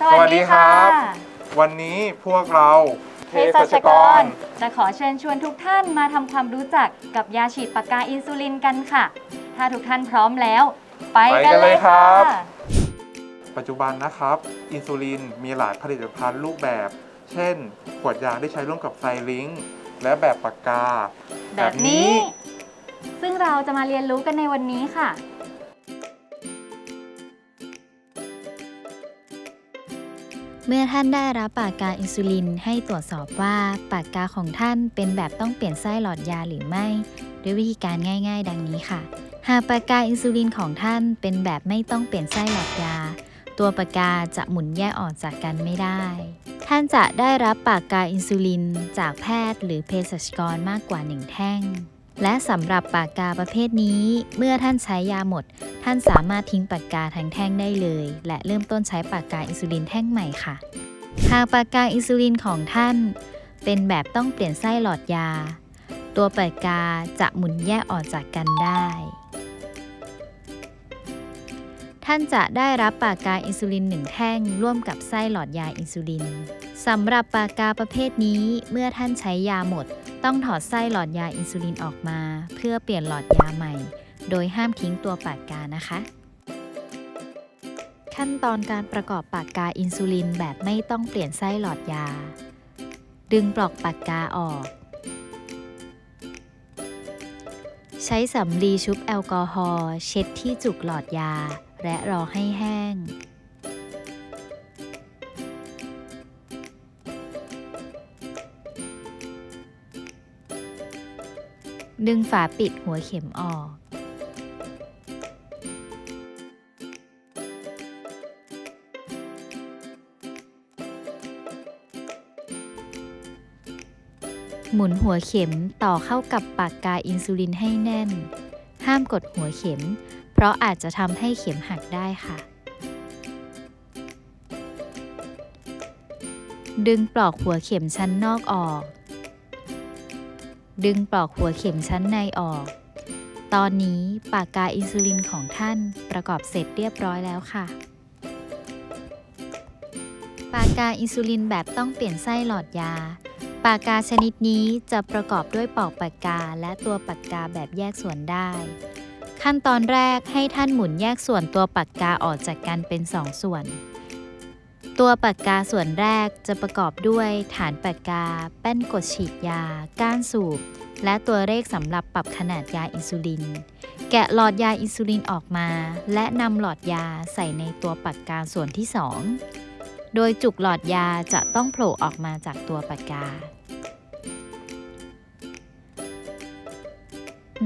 สวัสดีค่ะวันนี้พวกเราเภสัชกร จะขอเชิญชวนทุกท่านมาทำความรู้จักกับยาฉีดปากกาอินซูลินกันค่ะ ถ้าทุกท่านพร้อมแล้ว ไปกันเลยค่ะปัจจุบันนะครับ อินซูลินมีหลายผลิตภัณฑ์รูปแบบ เช่น ขวดยาที่ใช้ร่วมกับไซลิงค์และแบบปากกา แบบนี้ ซึ่งเราจะมาเรียนรู้กันในวันนี้ค่ะ เมื่อท่านได้รับปากกาอินซูลินให้ตรวจสอบว่าปากกาของท่านเป็นแบบต้องเปลี่ยนไส้หลอดยาหรือไม่ ด้วยวิธีการง่าย ๆ ดังนี้ค่ะ หากปากกาอินซูลินของท่านเป็นแบบไม่ต้องเปลี่ยนไส้หลอดยา ตัวปากกาจะหมุนแยกออกจากกันไม่ได้ ท่านจะได้รับปากกาอินซูลินจากแพทย์หรือเภสัชกรมากกว่าหนึ่งแท่ง และสำหรับปากกาประเภทนี้ เมื่อท่านใช้ยาหมด ท่านสามารถทิ้งปากกาทั้งแท่งได้เลย และเริ่มต้นใช้ปากกาอินซูลินแท่งใหม่ค่ะ หากปากกาอินซูลินของท่าน เป็นแบบต้องเปลี่ยนไส้หลอดยา ตัวปากกาจะหมุนแยกออกจากกันได้ ท่านจะได้รับปากกาอินซูลินหนึ่งแท่ง ร่วมกับไส้หลอดยาอินซูลินสำหรับปากกาประเภทนี้เมื่อท่านใช้ยาหมด ต้องถอดไส้หลอดยาอินซูลินออกมา เพื่อเปลี่ยนหลอดยาใหม่ โดยห้ามทิ้งตัวปากกานะคะ ขั้นตอนการประกอบปากกาอินซูลินแบบไม่ต้องเปลี่ยนไส้หลอดยา ดึงปลอกปากกาออก ใช้สำลีชุบแอลกอฮอล์เช็ดที่จุกหลอดยา และรอให้แห้ง ดึงฝาปิดหัวเข็มออกหมุนหัวเข็มต่อเข้ากับปากกาอินซูลินให้แน่น ห้ามกดหัวเข็ม ราะอาจจะทำให้เข็มหักได้ค่ะ ดึงปลอกหัวเข็มชั้นนอกออก ดึงปลอกหัวเข็มชั้นในออก ตอนนี้ปากกาอินซูลินของท่านประกอบเสร็จเรียบร้อยแล้วค่ะ ปากกาอินซูลินแบบต้องเปลี่ยนไส้หลอดยาปากกาชนิดนี้จะประกอบด้วยปลอกปากกาและตัวปากกาแบบแยกส่วนได้ ขั้นตอนแรกให้ท่านหมุนแยกส่วนตัวปากกาออกจากกันเป็น2ส่วน ตัวปากกาส่วนแรกจะประกอบด้วยฐานปากกา แป้นกดฉีดยา ก้านสูบ และตัวเลขสำหรับปรับขนาดยาอินซูลิน แกะหลอดยาอินซูลินออกมา และนำหลอดยาใส่ในตัวปากกาส่วนที่ 2 โดยจุกหลอดยาจะต้องโผล่ออกมาจากตัวปากกา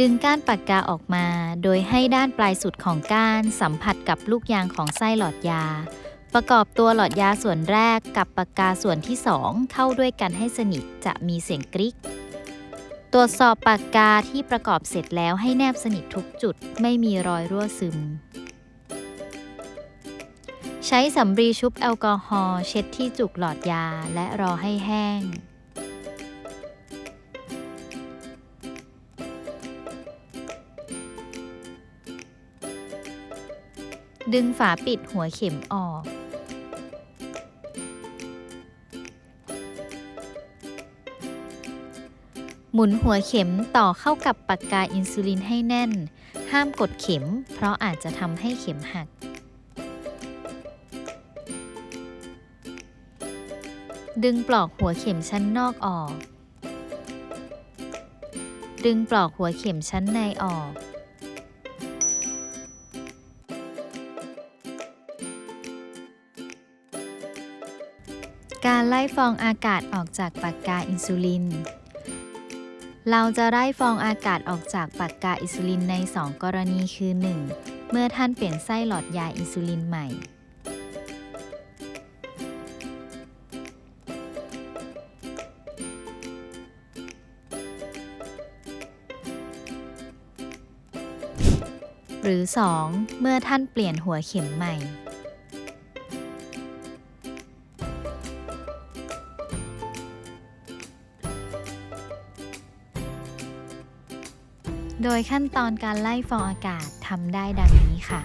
ดึงก้านปากกาออกมา โดยให้ด้านปลายสุดของก้านสัมผัสกับลูกยางของไส้หลอดยา ประกอบตัวหลอดยาส่วนแรกกับปากกาส่วนที่2เข้าด้วยกันให้สนิทจะมีเสียงกริ๊ก ตรวจสอบปากกาที่ประกอบเสร็จแล้วให้แนบสนิททุกจุดไม่มีรอยรั่วซึม ใช้สำลีชุบแอลกอฮอล์เช็ดที่จุกหลอดยาและรอให้แห้ง ดึงฝาปิดหัวเข็มออก หมุนหัวเข็มต่อเข้ากับปากกาอินซูลินให้แน่น ห้ามกดเข็ม เพราะอาจจะทำให้เข็มหัก ดึงปลอกหัวเข็มชั้นนอกออก ดึงปลอกหัวเข็มชั้นในออก การไล่ฟองอากาศออกจากปากกาอินซูลิน เราจะไล่ฟองอากาศออกจากปากกาอินซูลินใน 2 กรณีคือ 1. เมื่อท่านเปลี่ยนไส้หลอดยาอินซูลินใหม่ หรือ 2. เมื่อท่านเปลี่ยนหัวเข็มใหม่ โดยขั้นตอนการไล่ฟองอากาศทำได้ดังนี้ค่ะ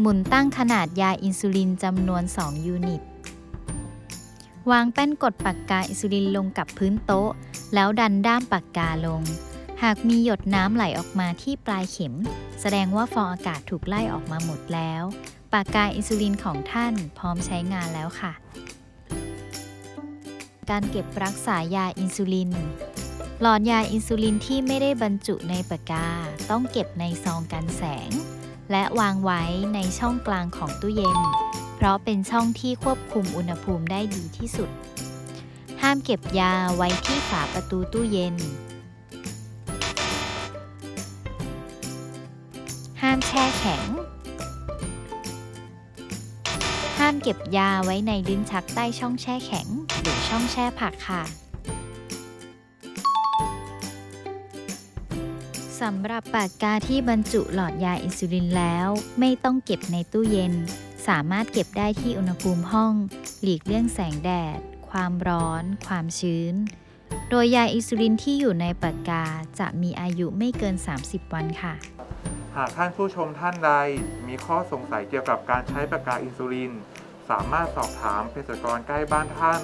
หมุนตั้งขนาดยาอินซูลินจำนวน 2 ยูนิต วางแป้นกดปากกาอินซูลินลงกับพื้นโต๊ะ แล้วดันด้ามปากกาลง หากมีหยดน้ำไหลออกมาที่ปลายเข็ม แสดงว่าฟองอากาศถูกไล่ออกมาหมดแล้ว ปากกาอินซูลินของท่านพร้อมใช้งานแล้วค่ะ การเก็บรักษายาอินซูลิน หลอดยาอินซูลินที่ไม่ได้บรรจุในปากกา ต้องเก็บในซองกันแสง และวางไว้ในช่องกลางของตู้เย็น เพราะเป็นช่องที่ควบคุมอุณหภูมิได้ดีที่สุด ห้ามเก็บยาไว้ที่ฝาประตูตู้เย็น ห้ามแช่แข็ง ห้ามเก็บยาไว้ในลิ้นชักใต้ช่องแช่แข็ง หรือช่องแช่ผักค่ะ สำหรับปากกาที่บรรจุหลอดยาอินซูลินแล้ว ไม่ต้องเก็บในตู้เย็น สามารถเก็บได้ที่อุณหภูมิห้อง หลีกเลี่ยงแสงแดด ความร้อน ความชื้น โดยยาอินซูลินที่อยู่ในปากกาจะมีอายุไม่เกิน 30 วันค่ะ หากท่านผู้ชมท่านใดมีข้อสงสัยเกี่ยวกับการใช้ปากกาอินซูลิน สามารถสอบถามเภสัชกรใกล้บ้านท่าน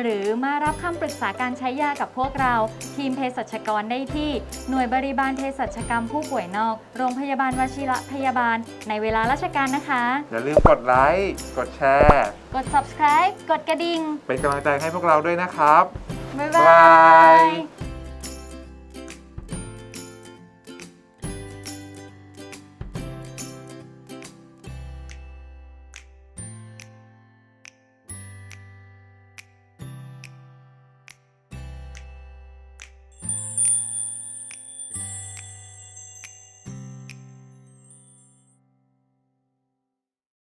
หรือมารับคำปรึกษาการใช้ยากับพวกเรา ทีมเภสัชกรได้ที่ หน่วยบริบาลเภสัชกรรมผู้ป่วยนอก โรงพยาบาลวชิระพยาบาล ในเวลาราชการนะคะ อย่าลืมกดไลค์กดแชร์กด subscribe กดกระดิ่ง เป็นกำลังใจให้พวกเราด้วยนะครับ บ๊ายบ๊ายบาบายย